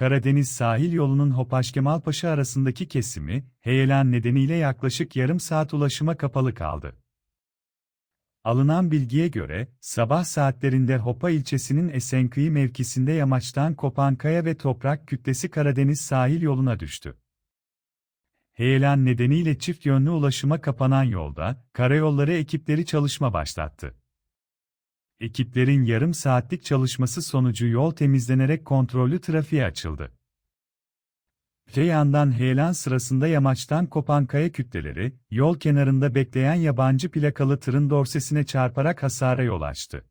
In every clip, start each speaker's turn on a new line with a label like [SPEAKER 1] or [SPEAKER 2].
[SPEAKER 1] Karadeniz sahil yolunun Hopaş-Kemalpaşa arasındaki kesimi, heyelan nedeniyle yaklaşık yarım saat ulaşıma kapalı kaldı. Alınan bilgiye göre, sabah saatlerinde Hopa ilçesinin Esenkıyı mevkisinde yamaçtan kopan kaya ve toprak kütlesi Karadeniz sahil yoluna düştü. Heyelan nedeniyle çift yönlü ulaşıma kapanan yolda, karayolları ekipleri çalışma başlattı. Ekiplerin yarım saatlik çalışması sonucu yol temizlenerek kontrollü trafiğe açıldı. Öte yandan heyelan sırasında yamaçtan kopan kaya kütleleri, yol kenarında bekleyen yabancı plakalı tırın dorsesine çarparak hasara yol açtı.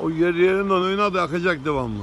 [SPEAKER 2] O yer yerinden oynadı akacak devamlı.